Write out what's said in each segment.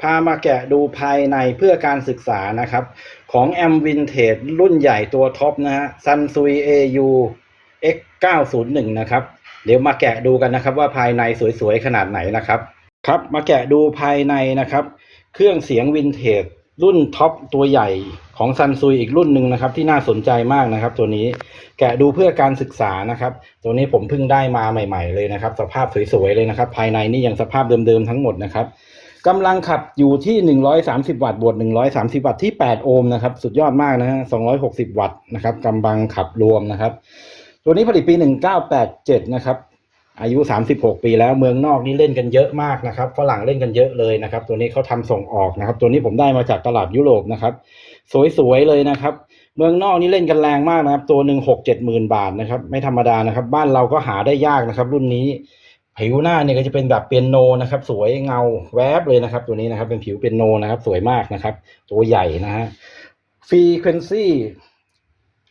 พามาแกะดูภายในเพื่อการศึกษานะครับ ของแอมวินเทจรุ่นใหญ่ตัวท็อปนะฮะซันซุย AU X 901นะครับ เดี๋ยวมาแกะดูกันนะครับว่าภายในสวยๆ ขนาดไหนนะครับ ครับมาแกะดูภายในนะครับ เครื่องเสียงวินเทจรุ่นท็อปตัวใหญ่ของซันซุยอีกรุ่นหนึ่งนะครับ ที่น่าสนใจมากนะครับ ตัวนี้แกะดูเพื่อการศึกษานะครับ ตัวนี้ผมเพิ่งได้มาใหม่ ๆ เลยนะครับ สภาพสวยๆเลยนะครับ ภายในนี่ยังสภาพเดิมๆทั้งหมดนะครับ กำลังขับอยู่ที่ 130 วัตต์บวก130 วัตต์ที่ 8 โอห์มนะครับ สุดยอดมากนะฮะ260 วัตต์นะครับกำลังขับรวมนะครับ ตัวนี้ผลิตปี 1987 นะครับ อายุ 36 ปีแล้วเมืองนอกนี่เล่นกันเยอะมากนะครับฝรั่งเล่นกันเยอะเลยนะครับ ตัวนี้เขาทำส่งออกนะครับ ตัวนี้ผมได้มาจากตลาดยุโรปนะครับ สวยๆเลยนะครับ เมืองนอกนี่เล่นกันแรงมากนะครับ ตัวหนึ่งหกเจ็ดหมื่นบาทนะครับ ไม่ธรรมดานะครับ บ้านเราก็หาได้ยากนะครับ รุ่นนี้ ผิวหน้าเนี่ยก็จะเป็นแบบเปียโนนะครับ สวยเงาแวบเลยนะครับ ตัวนี้นะครับ เป็นผิวเปียโนนะครับ สวยมากนะครับ ตัวใหญ่นะฮะ frequency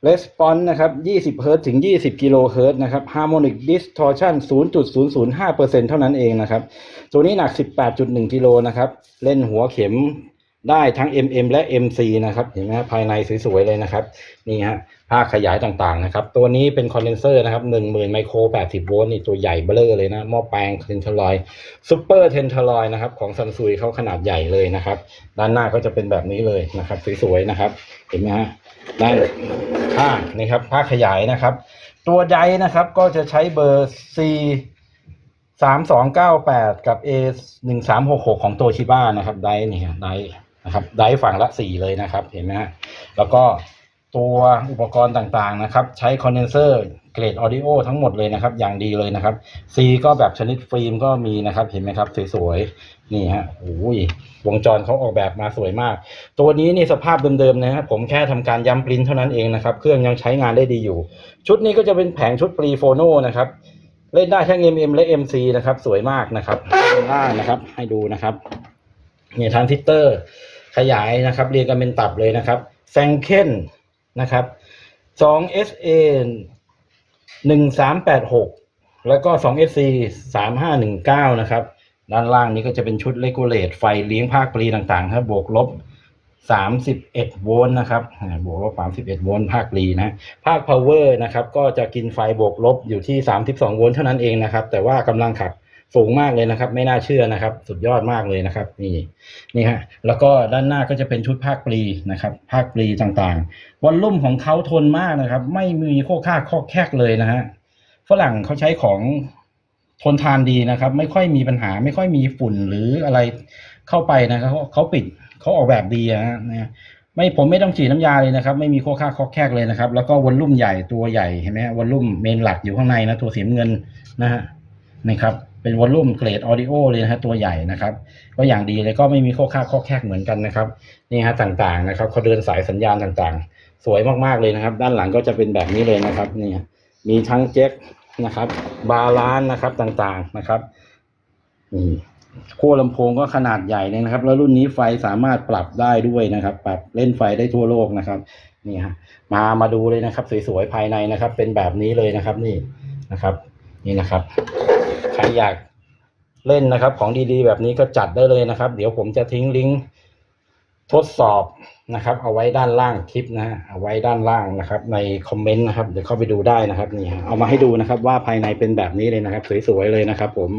response นะครับ20เฮิรตถึง 20 กิโลเฮิรตนะครับ harmonic distortion 0.005%เท่านั้นเองนะครับ ตัวนี้หนัก 18.1 กิโลนะครับ เล่นหัวเข็ม ได้ทั้ง MM และ MC นะครับเห็นไหมครับภายในสวยๆเลยนะครับนี่ฮะภาคขยายต่างๆนะครับ ตัวนี้เป็นคอนเดนเซอร์นะครับ10,000ไมโคร 80 โวลต์นี่ตัวใหญ่เบ้อเลยนะหม้อแปลงเทนทลอยซูเปอร์เทนทลอยนะครับของซันซุยเขาขนาดใหญ่เลยนะครับ ด้านหน้าก็จะเป็นแบบนี้เลยนะครับสวยๆนะครับ เห็นไหมฮะด้านข้างนะครับภาคขยายนะครับ ตัวใดนะครับก็จะใช้เบอร์ C สามสองเก้าแปดกับ A หนึ่งสามหกหกของโตชิบ้านะครับ ได้นี่ฮะได้ นะครับได้ฝั่งละสี่เลยนะครับ เห็นไหมฮะแล้วก็ตัวอุปกรณ์ต่างๆนะครับ ใช้คอนเดนเซอร์เกรดออดิโอทั้งหมดเลยนะครับ อย่างดีเลยนะครับ C ก็แบบชนิดฟิล์มก็มีนะครับ เห็นไหมครับ สวยๆ นี่ฮะโอ้ยวงจรเขาออกแบบมาสวยมาก ตัวนี้นี่สภาพเดิมๆนะครับผมแค่ทำการย้ำปริ้นเท่านั้นเองนะครับ เครื่องยังใช้งานได้ดีอยู่ ชุดนี้ก็จะเป็นแผงชุดปรีโฟโนนะครับ เล่นได้ทั้ง MM และ MC นะครับ สวยมากนะครับด้านล่างนะครับ ให้ดูนะครับเนี่ยทรานซิสเตอร์ ขยายนะครับเรียงกันเป็นตับเลยนะครับแซงเคนนะครับ2 SA 1386แล้วก็2 SC 3519นะครับ ด้านล่างนี้ก็จะเป็นชุดเลกูเลตไฟเลี้ยงภาคปรีต่างๆครับบวกลบ31โวลต์นะครับบวกลบ31โวลต์ภาคปรีนะภาค power นะครับ ก็จะกินไฟบวกลบอยู่ที่32โวลต์เท่านั้นเองนะครับ แต่ว่ากำลังขับ สูงมากเลยนะครับ ไม่น่าเชื่อนะครับ สุดยอดมากเลยนะครับ นี่นี่ฮะแล้วก็ด้านหน้าก็จะเป็นชุดภาคปรีนะครับ ภาคปรีต่างๆวอลลุ่มของเขาทนมากนะครับ ไม่มีโคค่าข้อแคกเลยนะฮะฝรั่งเขาใช้ของทนทานดีนะครับ ไม่ค่อยมีปัญหา ไม่ค่อยมีฝุ่นหรืออะไรเข้าไปนะครับเขาปิดเขาออกแบบดีนะฮะไม่ผมไม่ต้องฉีดน้ำยาเลยนะครับ ไม่มีโคค่าข้อแคกเลยนะครับ แล้วก็วอลลุ่มใหญ่ตัวใหญ่เห็นไหมฮะวอลลุ่มเมนหลักอยู่ข้างในนะตัวสีเงินนะฮะ นะครับเป็นวอลลุ่มเกรดออดิโอเลยนะฮะตัวใหญ่นะครับ ก็อย่างดีเลยก็ไม่มีโคค่าข้อแคกเหมือนกันนะครับนี่ฮะต่างๆนะครับเขาเดินสายสัญญาณต่างๆ สวยมากๆเลยนะครับ ด้านหลังก็จะเป็นแบบนี้เลยนะครับนี่มีทั้งแจ็คนะครับ บาลานซ์นะครับต่างๆนะครับนี่ขั้วลำโพงก็ขนาดใหญ่เลยนะครับ แล้วรุ่นนี้ไฟสามารถปรับได้ด้วยนะครับ ปรับเล่นไฟได้ทั่วโลกนะครับนี่ฮะมามาดูเลยนะครับ สวยๆภายในนะครับ เป็นแบบนี้เลยนะครับ นี่นะครับ นี่นะครับ ครอยากเล่นนะครับ ของดีๆ แบบนี้ก็จัดได้เลยนะครับ เดี๋ยวผมจะทิ้งลิงก์ทดสอบนะครับ เอาไว้ด้านล่างคลิปนะเอาไว้ด้านล่างนะครับ ในคอมเมนต์นะครับเดี๋ยวเข้าไปดูได้นะครับนี่เอามาให้ดูนะครับ ว่าภายในเป็นแบบนี้เลยนะครับ สวยๆเลยนะครับ ผม